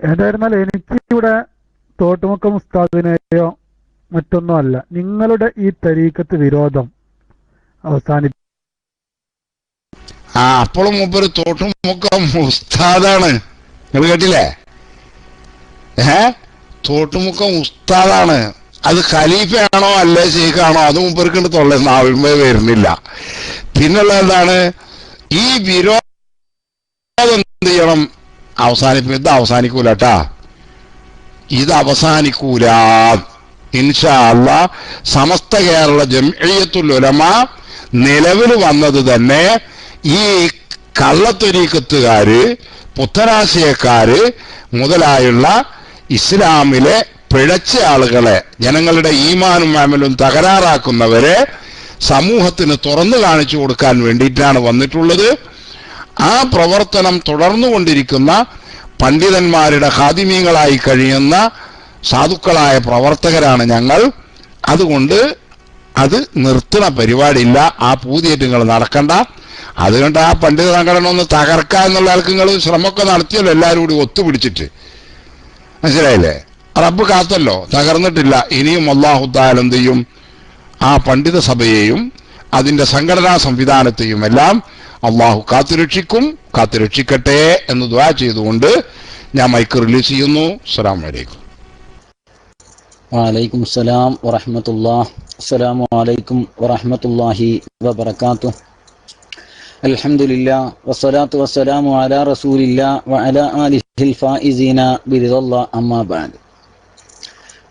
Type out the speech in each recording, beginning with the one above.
ഏതായിരുന്നാലും എനിക്ക് ഇവിടെ തോട്ടുമുക്കം ഉസ്താദിനെയോ മറ്റൊന്നും അല്ല നിങ്ങളുടെ ഈ തരീക്കത്ത് വിരോധം അവസാനി ആ അപ്പോഴും മൂപ്പര് തോട്ടുമുക്കം ഉസ്താദാണ്. നിങ്ങൾ കേട്ടില്ലേ? ഏ? തോട്ടുമുക്കം ഉസ്താദാണ്. അത് ഖലീഫയാണോ അല്ലേ ഷെയ്ഖാണോ അത് മൂപ്പർക്ക് തൊള്ള നാവിന്മേ വരുന്നില്ല. പിന്നുള്ള എന്താണ് ഈ വിരോധം എന്ത് ചെയ്യണം? അവസാനിപ്പി ഇത് അവസാനിക്കൂല കേട്ടാ ഇത് അവസാനിക്കൂല. ഇൻഷാ സമസ്ത കേരള ജംഇയ്യത്തുൽ ഉലമ നിലവിൽ വന്നത് തന്നെ ഈ കള്ളത്തൊരീക്കത്തുകാര് പുത്തനാശയക്കാര് മുതലായുള്ള ഇസ്ലാമിലെ പിഴച്ച ആളുകളെ ജനങ്ങളുടെ ഈമാനും മാമലും തകരാറാക്കുന്നവരെ സമൂഹത്തിന് തുറന്നു കാണിച്ചു കൊടുക്കാൻ വേണ്ടിയിട്ടാണ് വന്നിട്ടുള്ളത്. ആ പ്രവർത്തനം തുടർന്നുകൊണ്ടിരിക്കുന്ന പണ്ഡിതന്മാരുടെ ഹാദിമീങ്ങളായി കഴിയുന്ന സാധുക്കളായ പ്രവർത്തകരാണ് ഞങ്ങൾ. അതുകൊണ്ട് അത് നിർത്തണ പരിപാടിയില്ല. ആ പൂതിയേറ്റങ്ങൾ നടക്കണ്ട. അതുകൊണ്ട് ആ പണ്ഡിത സംഘടന ഒന്ന് തകർക്കുക എന്നുള്ള ആൾക്ക് നിങ്ങൾ ശ്രമമൊക്കെ നടത്തിയല്ലോ എല്ലാവരും കൂടി ഒത്തുപിടിച്ചിട്ട്. മനസ്സിലായില്ലേ? റബ്ബ് കാത്തല്ലോ. തകർന്നിട്ടില്ല. ഇനിയും ചെയ്യും? ആ പണ്ഡിത സഭയെയും അതിന്റെ സംഘടനാ സംവിധാനത്തെയും എല്ലാം അള്ളാഹു കാത്തുരക്ഷിക്കും കാത്തുരക്ഷിക്കട്ടെ എന്ന് ദ്വാ ചെയ്തുകൊണ്ട് ഞാൻ മൈക്ക് റിലീസ് ചെയ്യുന്നു. അസ്സലാമു അലൈക്കും. വലൈക്കും സലാം വറഹമത്തുല്ലാ അസ്സലാമു അലൈക്കും വറഹമത്തുല്ലാഹി വബർക്കാത്തു അൽഹംദുലില്ലാ വസ്സലാത്തു വസ്സലാമു അലാ റസൂലില്ലാ വഅലാ ആലിഹിൽ അമ്മാ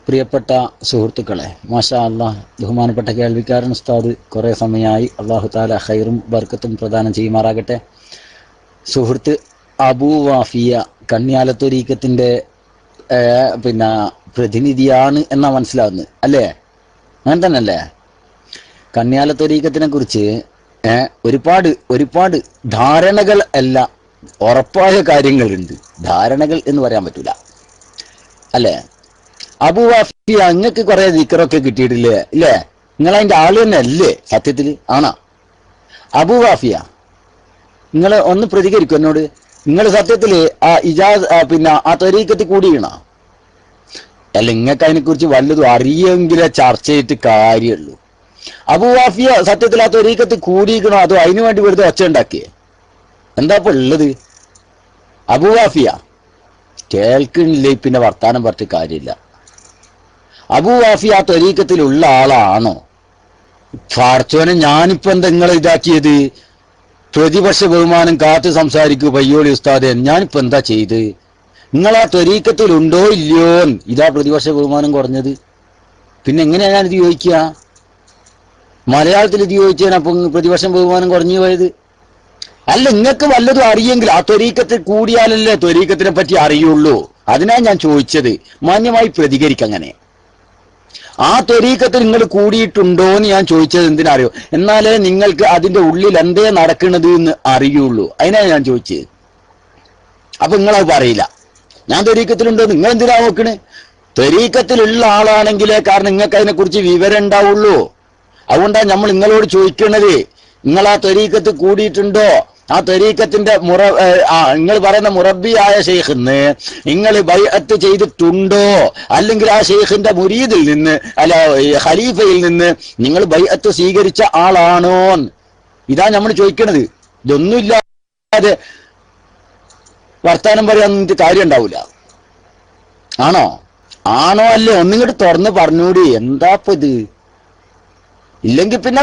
പ്രിയപ്പെട്ട സുഹൃത്തുക്കളെ മാഷാ അള്ളാഹ് ബഹുമാനപ്പെട്ട കേൾവിക്കാരൻ ഉസ്താദ് കുറേ സമയമായി അള്ളാഹു താല ഹൈറും ബർക്കത്തും പ്രദാനം ചെയ്യുമാറാകട്ടെ. സുഹൃത്ത് അബൂ വാഫിയ കണ്യാലത്തൊരീക്കത്തിന്റെ പിന്നെ പ്രതിനിധിയാണ് എന്നാ മനസ്സിലാവുന്നത് അല്ലേ? അങ്ങനെ തന്നെ അല്ലേ കന്യാലത്തൊരീക്കത്തിനെ കുറിച്ച് ഒരുപാട് ഒരുപാട് ധാരണകൾ അല്ല ഉറപ്പായ കാര്യങ്ങളുണ്ട്. ധാരണകൾ എന്ന് പറയാൻ പറ്റൂല. അല്ലേ? അബു വാഫി അങ്ങക്ക് കുറെ ദിക്കറൊക്കെ കിട്ടിയിട്ടില്ലേ? ഇല്ലേ? നിങ്ങൾ അതിന്റെ ആൾ തന്നെ അല്ലേ? സത്യത്തിൽ ആണോ? അബുവാഫിയ നിങ്ങൾ ഒന്ന് പ്രതികരിക്കും എന്നോട്. നിങ്ങൾ സത്യത്തിൽ ആ ഇജാസ് പിന്നെ ആ തൊരീക്കത്തിൽ കൂടിയണോ അല്ല നിങ്ങൾക്ക് അതിനെ കുറിച്ച് വല്ലതും അറിയെങ്കിലേ ചർച്ച ചെയ്തിട്ട് കാര്യമുള്ളൂ അബുവാഫിയ സത്യത്തിൽ ആ തൊരീക്കത്ത് കൂടിയിരിക്കണോ അതോ അതിനു വേണ്ടി വെറുതെ ഒച്ച ഉണ്ടാക്കിയേ? എന്താ ഇപ്പൊ ഉള്ളത്? അബുവാഫിയ കേൾക്കണില്ലേ? പിന്നെ വർത്താനം പറഞ്ഞിട്ട് കാര്യമില്ല. അബുവാഫി ആ തൊരീക്കത്തിലുള്ള ആളാണോ? ഫാർച്ചോനെ ഞാനിപ്പോ എന്താ നിങ്ങളെ ഇതാക്കിയത്? പ്രതിപക്ഷ ബഹുമാനം കാത്തു സംസാരിക്കൂ പയ്യോളി ഉസ്താദെ. ഞാനിപ്പോ എന്താ ചെയ്ത്? നിങ്ങൾ ആ ത്വരീക്കത്തിലുണ്ടോ ഇല്ലയോ ഇതാ പ്രതിപക്ഷ ബഹുമാനം കുറഞ്ഞത്. പിന്നെ എങ്ങനെയാ ഞാനിത് ചോദിക്കുക? മലയാളത്തിൽ ഇത് ചോദിച്ചാൽ അപ്പൊ പ്രതിപക്ഷം ബഹുമാനം കുറഞ്ഞു പോയത്. അല്ല നിങ്ങൾക്ക് വല്ലതും അറിയെങ്കിൽ ആ ത്വരീക്കത്തിൽ കൂടിയാലല്ലേ ത്വരീക്കത്തിനെ പറ്റി അറിയുള്ളൂ. അതിനാ ഞാൻ ചോദിച്ചത്. മാന്യമായി പ്രതികരിക്കങ്ങനെ ആ ത്വരീക്കത്തിൽ നിങ്ങൾ കൂടിയിട്ടുണ്ടോ എന്ന് ഞാൻ ചോദിച്ചത് എന്തിനറിയോ? എന്നാലേ നിങ്ങൾക്ക് അതിന്റെ ഉള്ളിൽ എന്തേ നടക്കുന്നത് എന്ന് അറിയുള്ളൂ. അതിനാ ഞാൻ ചോദിച്ചത്. അപ്പൊ നിങ്ങളത് പറയില്ല. ഞാൻ ത്വരീക്കത്തിലുണ്ടോ നിങ്ങൾ എന്തിനാ നോക്കണ്? തെരീക്കത്തിലുള്ള ആളാണെങ്കിലേ കാരണം നിങ്ങൾക്ക് അതിനെ കുറിച്ച് വിവരം ഉണ്ടാവുള്ളൂ. അതുകൊണ്ടാണ് നമ്മൾ നിങ്ങളോട് ചോദിക്കണത്. നിങ്ങൾ ആ തെരീക്കത്ത് കൂടിയിട്ടുണ്ടോ? ആ തെരീക്കത്തിന്റെ മുറ നിങ്ങൾ പറയുന്ന മുറബിയായ ഷെയ്ഖിന്ന് നിങ്ങൾ ബൈഅത്ത് ചെയ്തിട്ടുണ്ടോ? അല്ലെങ്കിൽ ആ ഷെയ്ഖിന്റെ മുരീദിൽ നിന്ന് അല്ല ഖലീഫയിൽ നിന്ന് നിങ്ങൾ ബൈഅത്ത് സ്വീകരിച്ച ആളാണോ? ഇതാ നമ്മൾ ചോദിക്കണത്. ഇതൊന്നുമില്ലാതെ വർത്താനം പറയാൻ കാര്യം ഉണ്ടാവില്ല ആണോ? ആണോ അല്ലേ? ഒന്നിങ്ങോട്ട് തുറന്ന് പറഞ്ഞൂടി. എന്താ ഇത്? ഇല്ലെങ്കിൽ പിന്നെ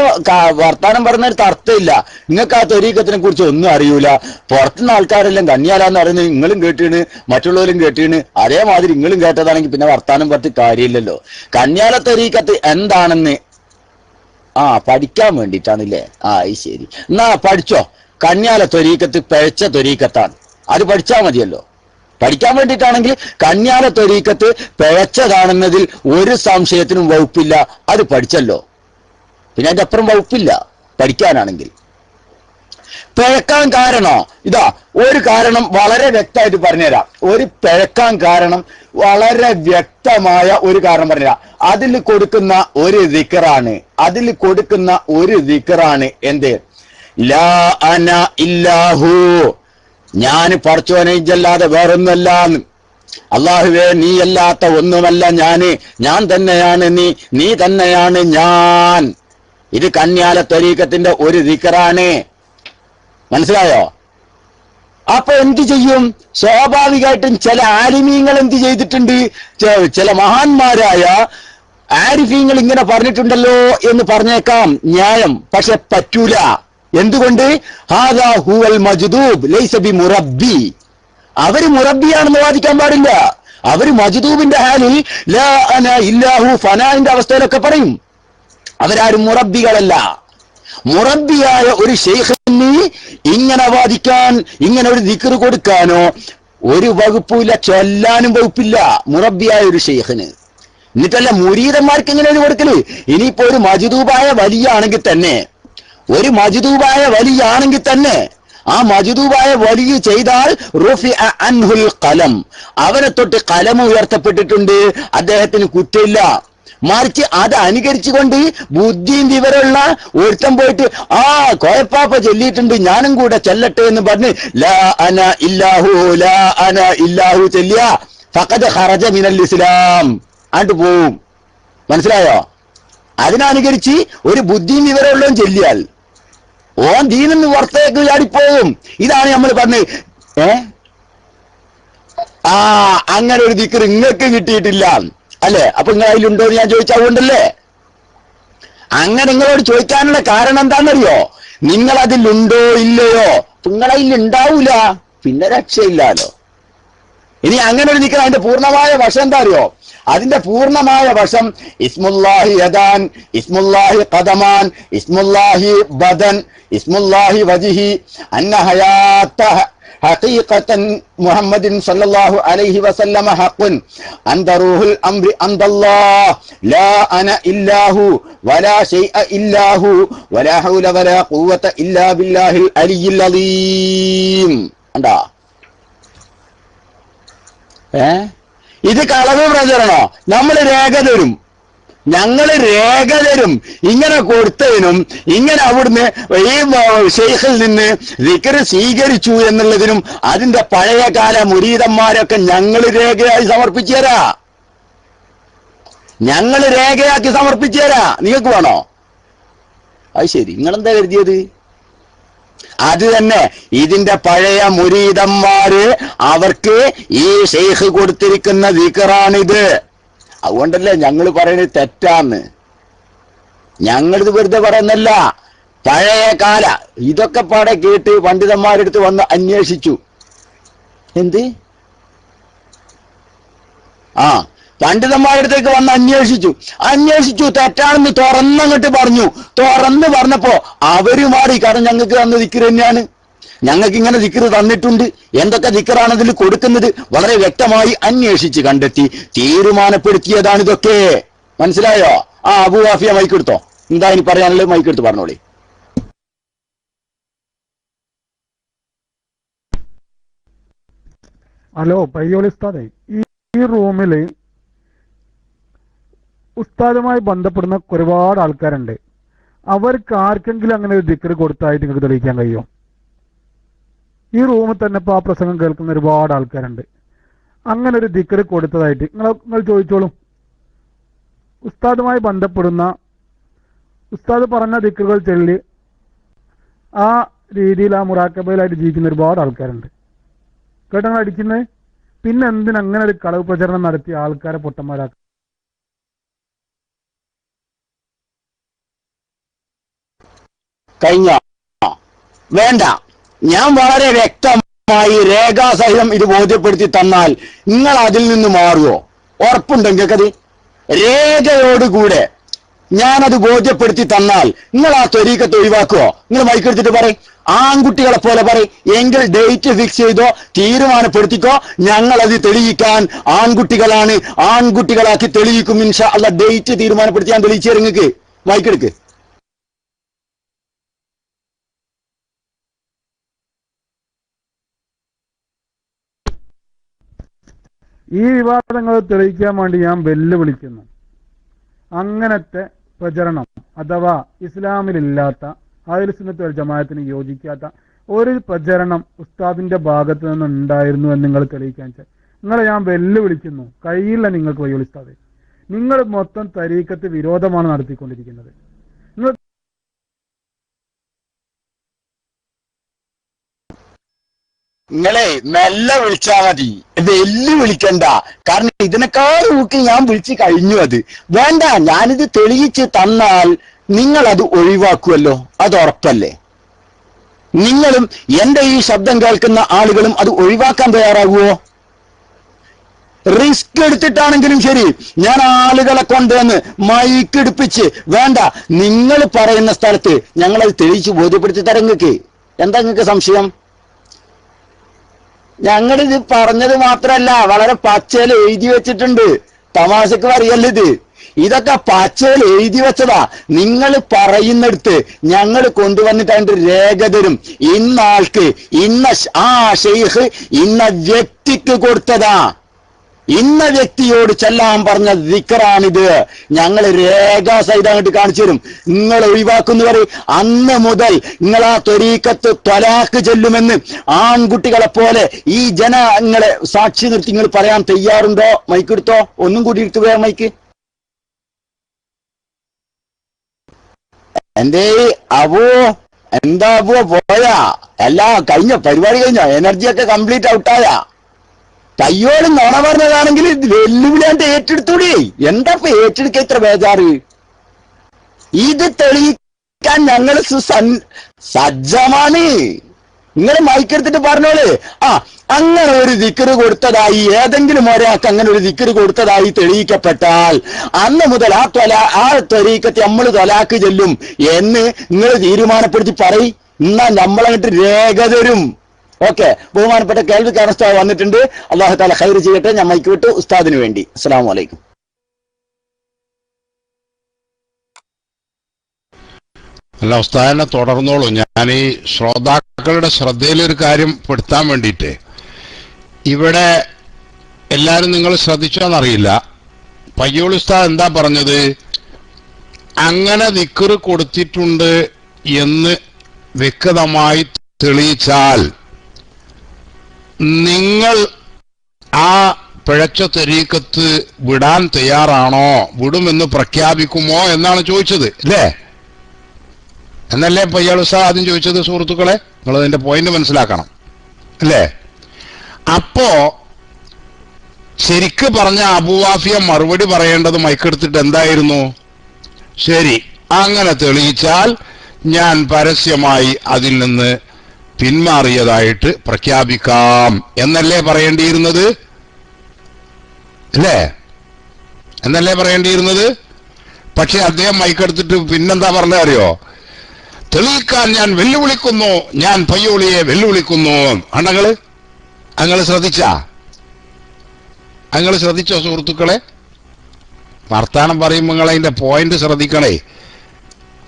വർത്താനം പറഞ്ഞ ഒരു തർക്കമില്ല. നിങ്ങൾക്ക് ആ തൊരീക്കത്തിനെ കുറിച്ച് ഒന്നും അറിയൂല. പുറത്തുനിന്ന് ആൾക്കാരെല്ലാം കണ്ണിയാലാന്ന് പറയുന്നത് നിങ്ങളും കേട്ടീണ് മറ്റുള്ളവരും കേട്ടീണ്. അതേമാതിരി നിങ്ങളും കേട്ടതാണെങ്കിൽ പിന്നെ വർത്താനം പറഞ്ഞ് കാര്യമില്ലല്ലോ. കന്യാല തൊരീക്കത്ത് എന്താണെന്ന്? ആ പഠിക്കാൻ വേണ്ടിയിട്ടാണല്ലേ? ആ ശരി. എന്നാ പഠിച്ചോ? കന്യാല തൊരീക്കത്ത് പഴച്ച തൊരീക്കത്താണ് അത് പഠിച്ചാൽ മതിയല്ലോ. പഠിക്കാൻ വേണ്ടിയിട്ടാണെങ്കിൽ കന്യാല തൊരീക്കത്ത് പിഴച്ചതാണെന്നതിൽ ഒരു സംശയത്തിനും വകുപ്പില്ല. അത് പഠിച്ചല്ലോ. പിന്നെ അതിന്റെ അപ്പുറം വകുപ്പില്ല പഠിക്കാനാണെങ്കിൽ. പിഴക്കാൻ കാരണം ഇതാ ഒരു കാരണം വളരെ വ്യക്തമായിട്ട് പറഞ്ഞുതരാം. ഒരു പിഴക്കാൻ കാരണം വളരെ വ്യക്തമായ ഒരു കാരണം പറഞ്ഞുതരാം. അതിൽ കൊടുക്കുന്ന ഒരു ദിക്കറാണ്. അതിൽ കൊടുക്കുന്ന ഒരു ദിക്കറാണ് എന്ത്? ലാ അന ഇല്ലാഹു. ഞാൻ പറച്ചോനെ വേറൊന്നുമല്ല. അള്ളാഹുവേ നീ അല്ലാത്ത ഒന്നുമല്ല ഞാൻ. ഞാൻ തന്നെയാണ് നീ. നീ തന്നെയാണ് ഞാൻ. ഇത് കന്യാല തരീക്കത്തിന്റെ ഒരു ദിക്കറാണ്. മനസ്സിലായോ? അപ്പൊ എന്ത് ചെയ്യും? സ്വാഭാവികമായിട്ടും ചില ആലിമീങ്ങൾ എന്ത് ചെയ്തിട്ടുണ്ട്? ചില മഹാന്മാരായ ആരിഫീങ്ങൾ ഇങ്ങനെ പറഞ്ഞിട്ടുണ്ടല്ലോ എന്ന് പറഞ്ഞേക്കാം. ന്യായം. പക്ഷെ പറ്റൂല. എന്തുകൊണ്ട്? ഹാദാ ഹുവൽ മജ്ദൂബ് ലൈസബി മുറബ്ബി. അവർ മുറബിയാണെന്ന് വാദിക്കാൻ പാടില്ല. അവർ മജ്ദൂബിന്റെ ഹാലിൽ ലാ അന ഇല്ലാഹു ഫനാന്റെ അവസ്ഥയിലൊക്കെ പറയും. അവരാരും മുറബികളല്ല മുറബിയായ ഒരു ഷെയ്ഖിന് ഇങ്ങനെ വാദിക്കാൻ ഇങ്ങനെ ഒരു ദിക്കർ കൊടുക്കാനോ ഒരു വകുപ്പില്ല ചൊല്ലാനും വകുപ്പില്ല മുറബിയായ ഒരു ഷെയ്ഖിന് എന്നിട്ടല്ല മുരീതന്മാർക്ക് എങ്ങനെയാണ് കൊടുക്കൽ? ഇനിയിപ്പോ ഒരു മജുദൂബായ വലിയാണെങ്കിൽ തന്നെ ഒരു മജുദൂബായ വലിയാണെങ്കിൽ തന്നെ ആ മജുദൂബായ വലിയ ചെയ്താൽ റുഫി അൻഹുൽ കലം അവനെ തൊട്ട് കലം ഉയർത്തപ്പെട്ടിട്ടുണ്ട്. അദ്ദേഹത്തിന് കുറ്റമില്ല. മറിച്ച് അത് അനുകരിച്ചുകൊണ്ട് ബുദ്ധിയും വിവരമുള്ള ഒരുത്തം പോയിട്ട് ആ കോയപ്പാപ്പ ചൊല്ലിയിട്ടുണ്ട് ഞാനും കൂടെ ചെല്ലട്ടെ എന്ന് പറഞ്ഞ് ലാ അന ഇല്ലാഹു ലാ അന ഇല്ലാഹു ചെല്ലിയ ഫഖദ് ഖറജ മിനൽ ഇസ്ലാം. ആണ്ട് പോവും. മനസ്സിലായോ? അതിനനുകരിച്ച് ഒരു ബുദ്ധിയും വിവരമുള്ളതും ചെല്ലിയാൽ ഓൻ ദീനെന്ന് പുറത്തേക്ക് ചാടിപ്പോവും. ഇതാണ് നമ്മൾ പറഞ്ഞത്. ഏ? ആ അങ്ങനെ ഒരു ദിക്കർ നിങ്ങൾക്ക് കിട്ടിയിട്ടില്ല. അല്ലെ? അപ്പൊ നിങ്ങൾ അതിലുണ്ടോ എന്ന് ഞാൻ ചോദിച്ചാൽ ഉണ്ടല്ലേ അങ്ങനെ നിങ്ങളോട് ചോദിക്കാനുള്ള കാരണം എന്താണെന്നറിയോ? നിങ്ങൾ അതിലുണ്ടോ ഇല്ലയോ? നിങ്ങൾ അതിൽ ഉണ്ടാവൂല പിന്നെ രക്ഷയില്ലാലോ ഇനി അങ്ങനെ ഒരു നിൽക്കണം അതിന്റെ പൂർണമായ വശം എന്താ അറിയോ അതിന്റെ പൂർണമായ വശം ഇസ്മുല്ലാഹി യദാൻ ഇസ്മുല്ലാഹി ഖദമാൻ ഇസ്മുല്ലാഹി ബദൻ ഇസ്മുല്ലാഹി വജിഹി അന്ന ഹയാത്ത حقيقة محمد صلى الله عليه وسلم حق أنت روح الأمر عند الله لا أنا إلا هو ولا شيء إلا هو ولا حول ولا قوة إلا بالله العلي العظيم കണ്ടാ ഏ ഇത് കളവ് പ്രചരണോ നമ്മൾ രേഖ തരും ഞങ്ങൾ രേഖ തരും. ഇങ്ങനെ കൊടുത്തതിനും ഇങ്ങനെ അവിടുന്ന് ഈ ഷെയ്ഖിൽ നിന്ന് വിക്കറ് സ്വീകരിച്ചു എന്നുള്ളതിനും അതിന്റെ പഴയകാല മുരീതന്മാരൊക്കെ ഞങ്ങൾ രേഖയായി സമർപ്പിച്ചു തരാ. ഞങ്ങൾ രേഖയാക്കി സമർപ്പിച്ചു തരാ. നിങ്ങൾക്ക് വേണോ? അത് ശരി. നിങ്ങളെന്താ കരുതിയത്? അത് തന്നെ ഇതിന്റെ പഴയ മുരീതന്മാര് അവർക്ക് ഈ ഷെയ്ഖ് കൊടുത്തിരിക്കുന്ന വിക്കറാണിത് അതുകൊണ്ടല്ലേ ഞങ്ങൾ പറയുന്നത് തെറ്റാന്ന്. ഞങ്ങളിത് വെറുതെ പറയുന്നല്ല പഴയ കാല. ഇതൊക്കെ പാടെ കേട്ട് പണ്ഡിതന്മാരെടുത്ത് വന്ന് അന്വേഷിച്ചു. എന്ത്? ആ പണ്ഡിതന്മാരടുത്തേക്ക് വന്ന് അന്വേഷിച്ചു. അന്വേഷിച്ചു തെറ്റാണെന്ന് തുറന്നങ്ങോട്ട് പറഞ്ഞു. തുറന്ന് പറഞ്ഞപ്പോ അവർ മാറി കാരണം ഞങ്ങൾക്ക് തന്ന ദിക്കറ് തന്നെയാണ് ഞങ്ങൾക്ക് ഇങ്ങനെ ദിക്കറ് തന്നിട്ടുണ്ട്. എന്തൊക്കെ ദിക്കറാണ് അതിൽ കൊടുക്കുന്നത്? വളരെ വ്യക്തമായി അന്വേഷിച്ച് കണ്ടെത്തി. തീരുമാനപ്പെടുത്തിയതാണ് ഇതൊക്കെ. മനസ്സിലായോ? ആ അബു വാഫിയ മൈക്കെടുത്തോ എന്താ ഇനി പറയാനുള്ളത്? മൈക്കെടുത്ത് പറഞ്ഞോളി. ഹലോ പയ്യോളി ഉസ്താദെ. ഈ ഈ റൂമിൽ ഉസ്താദുമായി ബന്ധപ്പെടുന്ന ഒരുപാട് ആൾക്കാരുണ്ട്. അവർക്ക് ആർക്കെങ്കിലും അങ്ങനെ ഒരു ദിക്കർ കൊടുത്തായി നിങ്ങൾക്ക് തെളിയിക്കാൻ കഴിയുമോ? ഈ റൂമിൽ തന്നെ ഇപ്പോൾ ആ പ്രസംഗം കേൾക്കുന്ന ഒരുപാട് ആൾക്കാരുണ്ട്. അങ്ങനെ ഒരു ദിക്കർ കൊടുത്തതായിട്ട് നിങ്ങൾ നിങ്ങൾ ചോദിച്ചോളും. ഉസ്താദുമായി ബന്ധപ്പെടുന്ന ഉസ്താദ് പറഞ്ഞ ദിക്കറുകൾ ചൊല്ലി ആ രീതിയിൽ ആ മുറാക്കബയിലായിട്ട് ജീവിക്കുന്ന ഒരുപാട് ആൾക്കാരുണ്ട്. കേട്ടങ്ങൾ അടിക്കുന്നത്? പിന്നെ എന്തിനു അങ്ങനെ ഒരു കളവ് പ്രചരണം നടത്തി ആൾക്കാരെ പൊട്ടന്മാരാക്കും? കഴിഞ്ഞ. വേണ്ട. ഞാൻ വളരെ വ്യക്തമായി രേഖാസഹിതം ഇത് ബോധ്യപ്പെടുത്തി തന്നാൽ നിങ്ങൾ അതിൽ നിന്ന് മാറുമോ ഉറപ്പുണ്ടെങ്കിൽ അത് രേഖയോടുകൂടെ ഞാനത് ബോധ്യപ്പെടുത്തി തന്നാൽ നിങ്ങൾ ആ ത്വരീക്കത്ത് ഒഴിവാക്കുവോ? നിങ്ങൾ മൈക്കെടുത്തിട്ട് പറയും. ആൺകുട്ടികളെ പോലെ പറയും. എങ്കിൽ ഡേറ്റ് ഫിക്സ് ചെയ്തോ തീരുമാനപ്പെടുത്തിക്കോ. ഞങ്ങൾ അത് തെളിയിക്കാൻ ആൺകുട്ടികളാണ്. ആൺകുട്ടികളാക്കി തെളിയിക്കും ഇൻഷാ അല്ല ഡേറ്റ് തീരുമാനപ്പെടുത്തി ഞാൻ തെളിയിച്ചു നിങ്ങൾക്ക്. മൈക്കെടുക്ക് ഈ വിവാദങ്ങൾ തെളിയിക്കാൻ വേണ്ടി ഞാൻ വെല്ലുവിളിക്കുന്നു. അങ്ങനത്തെ പ്രചരണം അഥവാ ഇസ്ലാമിലില്ലാത്ത ആയുൽ സുന്നത്ത് ജമാഅത്തിന് യോജിക്കാത്ത ഒരു പ്രചരണം ഉസ്താദിന്റെ ഭാഗത്ത് നിന്ന് ഉണ്ടായിരുന്നു എന്ന് നിങ്ങൾ തെളിയിക്കാൻ നിങ്ങളെ ഞാൻ വെല്ലുവിളിക്കുന്നു. കഴിയില്ല നിങ്ങൾക്ക് വയ്യൊളിസ്താതെ നിങ്ങൾ മൊത്തം തരീക്കത്ത് വിരോധമാണ് നടത്തിക്കൊണ്ടിരിക്കുന്നത് നിങ്ങൾ നിങ്ങളെ മെല്ലെ വിളിച്ചാ മതി. വെല്ലു വിളിക്കണ്ട. കാരണം ഇതിനേക്കാൾ ഊക്കി ഞാൻ വിളിച്ചു കഴിഞ്ഞു അത്. വേണ്ട ഞാനിത് തെളിയിച്ച് തന്നാൽ നിങ്ങൾ അത് ഒഴിവാക്കുമല്ലോ അത് ഉറപ്പല്ലേ? നിങ്ങളും എന്റെ ഈ ശബ്ദം കേൾക്കുന്ന ആളുകളും അത് ഒഴിവാക്കാൻ തയ്യാറാകുമോ റിസ്ക് എടുത്തിട്ടാണെങ്കിലും ശരി. ഞാൻ ആളുകളെ കൊണ്ടുവന്ന് മൈക്ക് എടുപ്പിച്ച് വേണ്ട നിങ്ങൾ പറയുന്ന സ്ഥലത്ത് ഞങ്ങളത് തെളിയിച്ച് ബോധ്യപ്പെടുത്തി തരങ്ങൾക്ക് എന്താ നിങ്ങൾക്ക് സംശയം? ഞങ്ങളിത് പറഞ്ഞത് മാത്രല്ല വളരെ പച്ചയിൽ എഴുതി വെച്ചിട്ടുണ്ട്. തമാശക്ക് പറയല്ല ഇത്? ഇതൊക്കെ പച്ചയിൽ എഴുതി വെച്ചതാ. നിങ്ങൾ പറയുന്നിടത്ത് ഞങ്ങൾ കൊണ്ടുവന്നിട്ട് അതിന്റെ രേഖ തരും ഇന്ന ഇന്ന ആ ഷെയ്ഖ് ഇന്ന വ്യക്തിക്ക് കൊടുത്തതാ. ഇന്ന വ്യക്തിയോട് ചെല്ലാൻ പറഞ്ഞ ദിക്കറാണിത് ഞങ്ങൾ രേഖാസഹിതം അങ്ങോട്ട് കാണിച്ചു തരും. നിങ്ങൾ ഒഴിവാക്കുന്നവർ അന്ന് മുതൽ നിങ്ങൾ ആ ത്വരീക്കത്ത് ത്വലാക്ക് ചെല്ലുമെന്ന് ആൺകുട്ടികളെ പോലെ ഈ ജനങ്ങളെ സാക്ഷി നിർത്തി നിങ്ങൾ പറയാൻ തയ്യാറുണ്ടോ? മൈക്ക് എടുത്തോ? ഒന്നും കൂടി എടുത്തു മൈക്ക്. എന്തേ? അവോ? എന്താ പോയാ? എല്ലാ കഴിഞ്ഞ? പരിപാടി കഴിഞ്ഞോ? എനർജിയൊക്കെ കംപ്ലീറ്റ് ഔട്ടായാ. കയ്യോട് നോണ പറഞ്ഞതാണെങ്കിൽ വെല്ലുവിളിയാണ്ട് ഏറ്റെടുത്തൂടി. എന്താ ഇപ്പൊ ഏറ്റെടുക്ക ഇത്ര ബേജാറ്? ഇത് തെളിയിക്കാൻ ഞങ്ങൾ സജ്ജമാണ്. നിങ്ങൾ മൈക്കെടുത്തിട്ട് പറഞ്ഞോൾ. ആ അങ്ങനെ ഒരു ദിക്കറ് കൊടുത്തതായി ഏതെങ്കിലും ഒരാൾക്ക് അങ്ങനെ ഒരു ദിക്കറ് കൊടുത്തതായി തെളിയിക്കപ്പെട്ടാൽ അന്ന് മുതൽ ആ തൊല ആ ത്വരീക്കത്തെ നമ്മൾ തൊലാക്ക് ചെല്ലും എന്ന് നിങ്ങൾ തീരുമാനപ്പെടുത്തി പറയും. എന്നാ നമ്മളങ്ങോട്ട് രേഖ തരും. ഓക്കെ ബഹുമാനപ്പെട്ട കേൾവി ഉസ്താദ് വന്നിട്ടുണ്ട്. അള്ളാഹു താല ഹൈർ ചെയ്യട്ടെ ഞാൻ മൈക്ക് വിട്ടു ഉസ്താദിന് വേണ്ടി. അസ്സാം വലൈക്കും അല്ല ഉസ്താദിനെ തുടർന്നോളൂ. ഞാൻ ഈ ശ്രോതാക്കളുടെ ശ്രദ്ധയിൽ ഒരു കാര്യം പെടുത്താൻ വേണ്ടിയിട്ട്. ഇവിടെ എല്ലാരും നിങ്ങൾ ശ്രദ്ധിച്ചോന്നറിയില്ല. പയ്യോൾ ഉസ്താദ് എന്താ പറഞ്ഞത്? അങ്ങനെ നിക്കറ് കൊടുത്തിട്ടുണ്ട് എന്ന് വ്യക്തമായി തെളിയിച്ചാൽ നിങ്ങൾ ആ പിഴച്ച തെരീക്കത്ത് വിടാൻ തയ്യാറാണോ? വിടുമെന്ന് പ്രഖ്യാപിക്കുമോ എന്നാണ് ചോദിച്ചത് അല്ലേ? എന്നല്ലേ പയ്യാൾ ഉസ്താദ് ആദ്യം ചോദിച്ചത് സുഹൃത്തുക്കളെ? നിങ്ങൾ അതിന്റെ പോയിന്റ് മനസ്സിലാക്കണം അല്ലേ? അപ്പോ ശരിക്ക് പറഞ്ഞ അബുവാഫിയ മറുപടി പറയേണ്ടത് മൈക്കെടുത്തിട്ട് എന്തായിരുന്നു? ശരി അങ്ങനെ തെളിയിച്ചാൽ ഞാൻ പരസ്യമായി അതിൽ നിന്ന് പിന്മാറിയതായിട്ട് പ്രഖ്യാപിക്കാം എന്നല്ലേ പറയേണ്ടിയിരുന്നത്? അല്ലേ? എന്നല്ലേ പറയേണ്ടിയിരുന്നത്? പക്ഷെ അദ്ദേഹം മൈക്കെടുത്തിട്ട് പിന്നെന്താ പറഞ്ഞ അറിയോ? തെളിയിക്കാൻ ഞാൻ വെല്ലുവിളിക്കുന്നു ഞാൻ പയ്യോളിയെ വെല്ലുവിളിക്കുന്നു. അണ്ണങ്ങൾ അങ്ങൾ ശ്രദ്ധിച്ച? അങ്ങൾ ശ്രദ്ധിച്ചോ സുഹൃത്തുക്കളെ? വർത്താനം പറയുമ്പോൾ നിങ്ങൾ പോയിന്റ് ശ്രദ്ധിക്കണേ.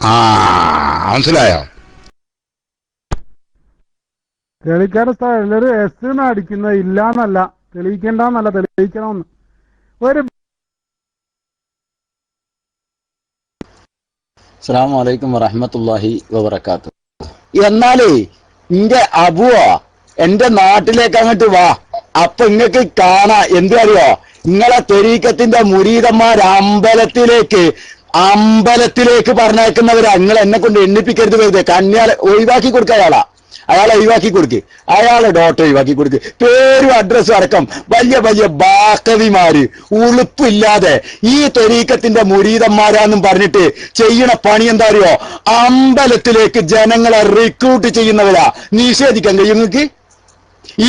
ആ മനസ്സിലായോ? തെളിയിക്കാത്ത സ്ഥലം എസ് എന്ന് അടിക്കുന്നത് ഇല്ല എന്നല്ല തെളിയിക്കേണ്ടെന്നല്ല തെളിയിക്കണമെന്ന്. ഒരു അസ്സാം വലൈക്കും വറഹമത്തല്ലാഹി വബർക്കാത്തു എന്നാലേ ഇന്റെ അബുവ എന്റെ നാട്ടിലേക്ക് അങ്ങോട്ട് വാ. അപ്പൊ ഇങ്ങക്ക് കാണാ. എന്ത് അറിയോ? നിങ്ങളെ തെരീക്കത്തിന്റെ മുരീതന്മാർ അമ്പലത്തിലേക്ക് അമ്പലത്തിലേക്ക് പറഞ്ഞേക്കുന്നവരാ നിങ്ങൾ എന്നെ കൊണ്ട് എണ്ണിപ്പിക്കരുത് വെറുതെ. കന്യാളെ ഒഴിവാക്കി കൊടുക്ക അയാളാ ഒഴിവാക്കി കൊടുക്ക്. അയാളെ ഡോട്ട് ഒഴിവാക്കി കൊടുക്ക്. പേരും അഡ്രസ്സും അടക്കം വലിയ വലിയ ബാക്കവിമാര് ഉളുപ്പില്ലാതെ ഈ തൊരീക്കത്തിന്റെ മുരീതന്മാരാന്നും പറഞ്ഞിട്ട് ചെയ്യണ പണി എന്താ അറിയോ അമ്പലത്തിലേക്ക് ജനങ്ങളെ റിക്രൂട്ട് ചെയ്യുന്നവരാ. നിഷേധിക്കാൻ കഴിയും നിങ്ങൾക്ക്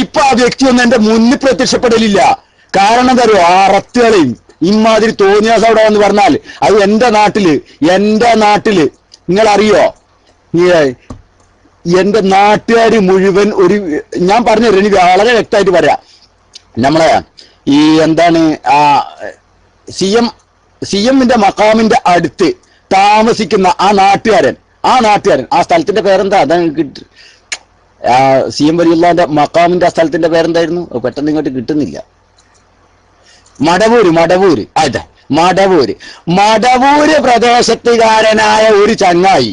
ഇപ്പൊ ആ വ്യക്തിയൊന്നും എന്റെ മുന്നിൽ പ്രത്യക്ഷപ്പെടലില്ല. കാരണം എന്താ അറിയോ അറത്തുകളെയും ഇമാതിരി തോന്നിയാസം അവിടെ വന്ന് പറഞ്ഞാൽ അത് എന്റെ നാട്ടിൽ എന്റെ നാട്ടിൽ. നിങ്ങൾ അറിയോ എന്റെ നാട്ടുകാർ മുഴുവൻ ഒരു ഞാൻ പറഞ്ഞു തരാം, എനിക്ക് വളരെ വ്യക്തമായിട്ട് പറയാം. നമ്മളെ ഈ എന്താണ് ആ സി എം സി എമ്മിന്റെ മക്കാമിന്റെ അടുത്ത് താമസിക്കുന്ന ആ നാട്ടുകാരൻ ആ നാട്ടുകാരൻ ആ സ്ഥലത്തിന്റെ പേരെന്താ? അതാ കിട്ടി സി എം വലിയുള്ളാന്റെ മക്കാമിന്റെ ആ സ്ഥലത്തിന്റെ പേരെന്തായിരുന്നു? പെട്ടെന്ന് ഇങ്ങോട്ട് കിട്ടുന്നില്ല. മടവൂര് മടവൂര് അതെ മടവൂര്. മടവൂര് പ്രദേശത്തുകാരനായ ഒരു ചങ്ങായി.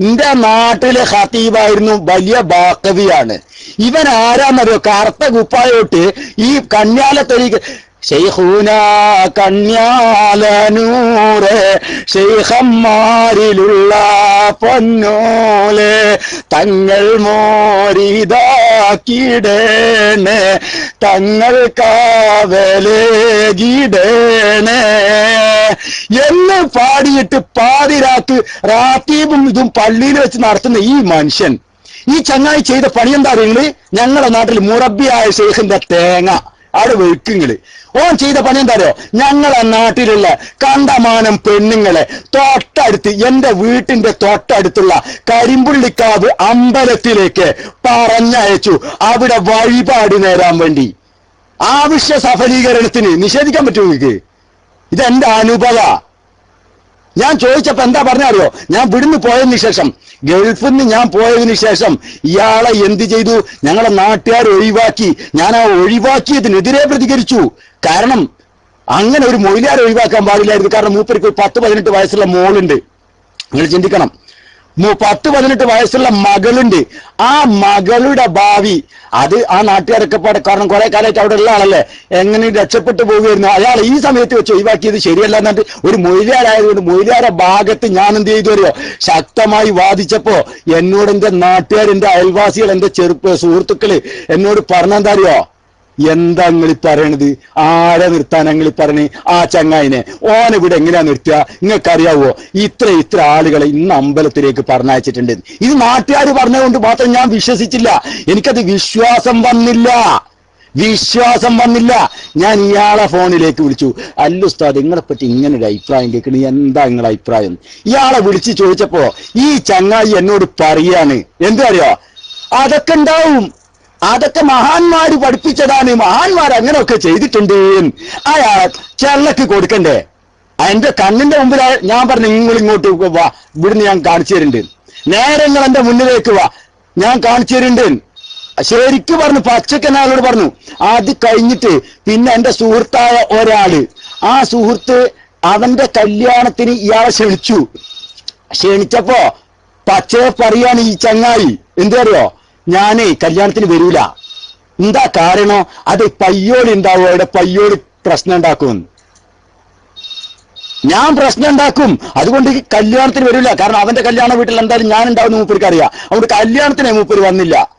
എന്റെ നാട്ടിലെ ഖത്തീബായിരുന്നു വലിയ ബാക്കവിയാണ്. ഇവൻ ആരാന്നറിയോ? കറുത്ത കുപ്പായോട്ട് ഈ കന്യാല ഷെയ്ഖൂന കന്യാലനൂറെ പൊന്നോൽ പൊന്നോലെ തങ്ങൾ മോരിതാക്കിടേണ് തങ്ങൾ കാവലേകിടേണ്. എന്ന് പാടിയിട്ട് പാതിരാത്ത് റാത്തീബും ഇതും പള്ളിയിൽ വെച്ച് നടത്തുന്ന ഈ മനുഷ്യൻ ഈ ചങ്ങായി ചെയ്ത പണി എന്താ അറിയുന്നത്? ഞങ്ങളുടെ നാട്ടിൽ മുറബിയായ ഷെയ്ഖിന്റെ തേങ്ങ. അവിടെ വെക്കുങ്ങൾ ഓൻ ചെയ്ത പണി എന്താ അറിയോ ഞങ്ങളെ നാട്ടിലുള്ള കണ്ടമാനം പെണ്ണുങ്ങളെ തൊട്ടടുത്ത് എന്റെ വീട്ടിന്റെ തൊട്ടടുത്തുള്ള കരിമ്പുള്ളിക്കാവ് അമ്പലത്തിലേക്ക് പറഞ്ഞയച്ചു. അവിടെ വഴിപാട് നേരാൻ വേണ്ടി. ആവശ്യ സഫലീകരണത്തിന് നിഷേധിക്കാൻ പറ്റുമോ നിങ്ങൾക്ക്? ഇതെന്റെ അനുഭവ. ഞാൻ ചോദിച്ചപ്പോ എന്താ പറഞ്ഞറിയോ? ഞാൻ വിടുന്ന് പോയതിന് ശേഷം ഗൾഫിൽ നിന്ന് ഞാൻ പോയതിന് ശേഷം ഇയാളെ എന്ത് ചെയ്തു? ഞങ്ങളെ നാട്ടുകാർ ഒഴിവാക്കി. ഞാൻ ആ ഒഴിവാക്കിയതിനെതിരെ പ്രതികരിച്ചു. കാരണം അങ്ങനെ ഒരു മൊയിലാരെ ഒഴിവാക്കാൻ പാടില്ലായിരുന്നു. കാരണം മൂപ്പർക്ക് ഒരു പത്ത് പതിനെട്ട് വയസ്സുള്ള മോളുണ്ട്. നിങ്ങൾ ചിന്തിക്കണം. പത്ത് പതിനെട്ട് വയസ്സുള്ള മകളുണ്ട്. ആ മകളുടെ ഭാവി അത് ആ നാട്ടുകാരൊക്കെ പാടെ കാരണം കുറെ കാലമായിട്ട് അവിടെ ഉള്ള ആളല്ലേ എങ്ങനെ രക്ഷപ്പെട്ടു പോകുമായിരുന്നു അയാൾ ഈ സമയത്ത് വെച്ച് ഒഴിവാക്കിയത് ശരിയല്ല എന്നിട്ട് ഒരു മൊഴിയാരായതുകൊണ്ട് മൊഴിയാര ഭാഗത്ത് ഞാൻ എന്ത് ചെയ്തു അറിയോ? ശക്തമായി വാദിച്ചപ്പോ എന്നോട് എന്റെ നാട്ടുകാർ എന്റെ അയൽവാസികൾ എന്റെ ചെറുപ്പ് സുഹൃത്തുക്കൾ എന്നോട് പറഞ്ഞെന്താ അറിയോ? എന്താ നിങ്ങൾ പറയണത്? ആരെ നിർത്താൻ നിങ്ങൾ പറഞ്ഞേ ആ ചങ്ങായിനെ. ഓനെ ഇവിടെ എങ്ങനെയാ നിർത്തുക? നിങ്ങൾക്കറിയാവോ? ഇത്ര ഇത്ര ആളുകളെ ഇന്ന് അമ്പലത്തിലേക്ക് പറഞ്ഞയച്ചിട്ടുണ്ട്. ഇത് നാട്ടുകാർ പറഞ്ഞതുകൊണ്ട് മാത്രം ഞാൻ വിശ്വസിച്ചില്ല. എനിക്കത് വിശ്വാസം വന്നില്ല. വിശ്വാസം വന്നില്ല. ഞാൻ ഇയാളെ ഫോണിലേക്ക് വിളിച്ചു. അല്ല ഉസ്താദ് നിങ്ങളെ പറ്റി ഇങ്ങനെ ഒരു അഭിപ്രായം കേൾക്കണ. എന്താ നിങ്ങളെ അഭിപ്രായം? ഇയാളെ വിളിച്ച് ചോദിച്ചപ്പോ ഈ ചങ്ങായി എന്നോട് പറയാണ്. എന്താ അറിയോ? അതൊക്കെ ഉണ്ടാവും. അതൊക്കെ മഹാന്മാര് പഠിപ്പിച്ചതാണ്. മഹാന്മാർ അങ്ങനെയൊക്കെ ചെയ്തിട്ടുണ്ട്. അയാൾ ചെള്ളക്ക് കൊടുക്കണ്ടേ? എന്റെ കണ്ണിന്റെ മുമ്പിൽ ഞാൻ പറഞ്ഞു നിങ്ങൾ ഇങ്ങോട്ട് വാ. ഇവിടുന്ന് ഞാൻ കാണിച്ചു തരുന്നുണ്ട്. നേരെ നിങ്ങൾ എന്റെ മുന്നിലേക്ക് വാ. ഞാൻ കാണിച്ചു തരുന്നുണ്ട്. ശരിക്കും പറഞ്ഞു പച്ചക്കൻ എന്നോട് പറഞ്ഞു അത് കഴിഞ്ഞിട്ട് പിന്നെ എന്റെ സുഹൃത്തായ ഒരാൾ. ആ സുഹൃത്ത് അവന്റെ കല്യാണത്തിന് ഇയാളെ ക്ഷണിച്ചു. ക്ഷണിച്ചപ്പോ പച്ചയെ പറയാണ് ഈ ചങ്ങായി. എന്തറിയോ ഞാനേ കല്യാണത്തിന് വരൂല. എന്താ കാരണം? അത് പയ്യോട് ഉണ്ടാവും അവിടെ പയ്യോട് പ്രശ്നം ഉണ്ടാക്കും. ഞാൻ പ്രശ്നം ഉണ്ടാക്കും. അതുകൊണ്ട് ഈ കല്യാണത്തിന് വരില്ല കാരണം അവന്റെ കല്യാണ വീട്ടിൽ എന്തായാലും ഞാൻ ഉണ്ടാവുന്ന മൂപ്പർക്ക് അറിയാം. അതുകൊണ്ട് കല്യാണത്തിന് മൂപ്പര് വന്നില്ല.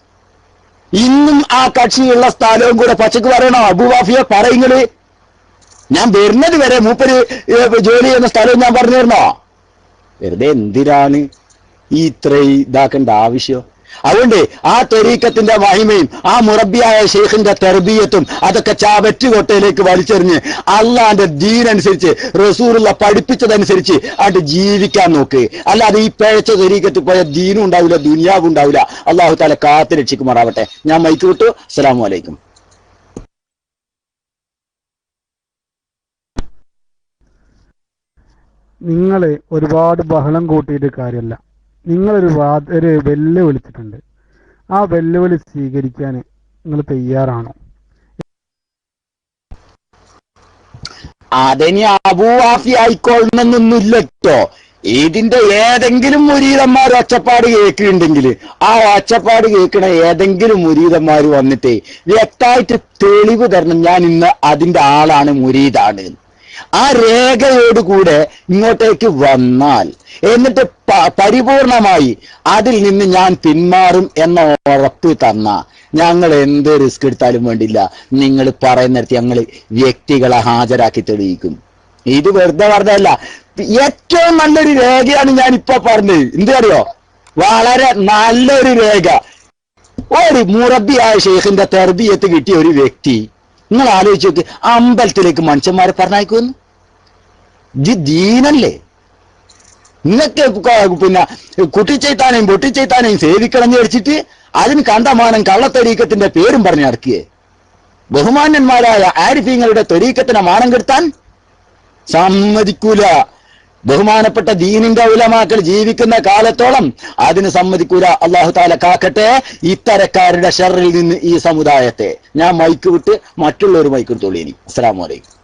ഇന്നും ആ കക്ഷിയുള്ള സ്ഥലവും കൂടെ പച്ചക്ക് പറയണോ? അബുവാഫിയെ പറയുന്നത്? ഞാൻ വരുന്നത് വരെ മൂപ്പര് ജോലി ചെയ്യുന്ന സ്ഥലവും ഞാൻ പറഞ്ഞു തരണോ? വെറുതെ എന്തിനാണ് ഈ ഇത്ര ഇതാക്കേണ്ട ആവശ്യം? അതുകൊണ്ട് ആ തെരീക്കത്തിന്റെ മഹിമയും ആ മുറബിയായ ഷെയ്ഖിന്റെ തെർബീയത്തും അതൊക്കെ ചാവറ്റുകൊട്ടയിലേക്ക് വലിച്ചെറിഞ്ഞ് അള്ളാന്റെ ദീനനുസരിച്ച് റസൂറുള്ള പഠിപ്പിച്ചതനുസരിച്ച് അത് ജീവിക്കാൻ നോക്ക്. അല്ലാതെ ഈ പേഴ്ച തെരീക്കത്തിൽ പോയ ദീനും ഉണ്ടാവില്ല ദുനിയാവും ഉണ്ടാവില്ല. അള്ളാഹു താല കാത്ത് രക്ഷിക്കുമാറാവട്ടെ. ഞാൻ മൈക്ക് വിട്ടു. അസ്സാം വലൈക്കും നിങ്ങൾ ഒരുപാട് ബഹളം കൂട്ടിയിട്ട് കാര്യമല്ല നിങ്ങളൊരു ഒരു വെല്ലുവിളിച്ചിട്ടുണ്ട്. ആ വെല്ലുവിളി സ്വീകരിക്കാൻ നിങ്ങൾ തയ്യാറാണോ? അതിനി അബൂവാഫി ആയിക്കൊള്ളണമെന്നൊന്നുമില്ല കേട്ടോ ഇതിന്റെ ഏതെങ്കിലും മുരീതന്മാർ ഒച്ചപ്പാട് കേൾക്കുന്നുണ്ടെങ്കിൽ ആ ഒച്ചപ്പാട് കേൾക്കണ ഏതെങ്കിലും മുരീതന്മാർ വന്നിട്ട് വ്യക്തമായിട്ട് തെളിവ് തരണം. ഞാൻ ഇന്ന് അതിന്റെ ആളാണ് മുരീതാണ് ആ രേഖയോടുകൂടെ ഇങ്ങോട്ടേക്ക് വന്നാൽ എന്നിട്ട് പരിപൂർണമായി അതിൽ നിന്ന് ഞാൻ പിന്മാറും എന്ന ഉറപ്പ് തന്ന. ഞങ്ങൾ എന്ത് റിസ്ക് എടുത്താലും വേണ്ടില്ല. നിങ്ങൾ പറയുന്നിടത്ത് ഞങ്ങൾ വ്യക്തികളെ ഹാജരാക്കി തെളിയിക്കും. ഇത് വെറുതെ പറഞ്ഞതല്ല. ഏറ്റവും നല്ലൊരു രേഖയാണ് ഞാൻ ഇപ്പൊ പറഞ്ഞത്. എന്ത് അറിയോ വളരെ നല്ലൊരു രേഖ. ഒരു മുറബിയായ ഷെയ്ഖിന്റെ തെർബിയത്ത് കിട്ടിയ ഒരു വ്യക്തി നിങ്ങൾ ആലോചിച്ച് നോക്ക് അമ്പലത്തിലേക്ക് മനുഷ്യന്മാരെ പറഞ്ഞയക്കുമെന്ന്. ഇത് ദീനല്ലേ? നിങ്ങൾക്ക് പിന്നെ കുട്ടിച്ചെയ്ത്താനെയും പൊട്ടിച്ചെയ്ത്താനെയും സേവിക്കളഞ്ഞു വെച്ചിട്ട് അതിന് കണ്ടമാനം കള്ളത്തൊരീക്കത്തിന്റെ പേരും പറഞ്ഞു നടക്കിയേ ബഹുമാന്യന്മാരായ ആരിഫീങ്ങളുടെ തൊരീക്കത്തിനെ മാനം കെടുത്താൻ സമ്മതിക്കൂല. ബഹുമാനപ്പെട്ട ദീനിന്റെ ഉലമാക്കൾ ജീവിക്കുന്ന കാലത്തോളം അതിന് സമ്മതിക്കൂല. അള്ളാഹു താല കാക്കട്ടെ ഇത്തരക്കാരുടെ ഷെറിൽ നിന്ന് ഈ സമുദായത്തെ. ഞാൻ മൈക്ക് വിട്ട് മറ്റുള്ളവർ മൈക്ക് എടുത്തോളൂ ഇനി. അസ്സാം അലൈക്കും.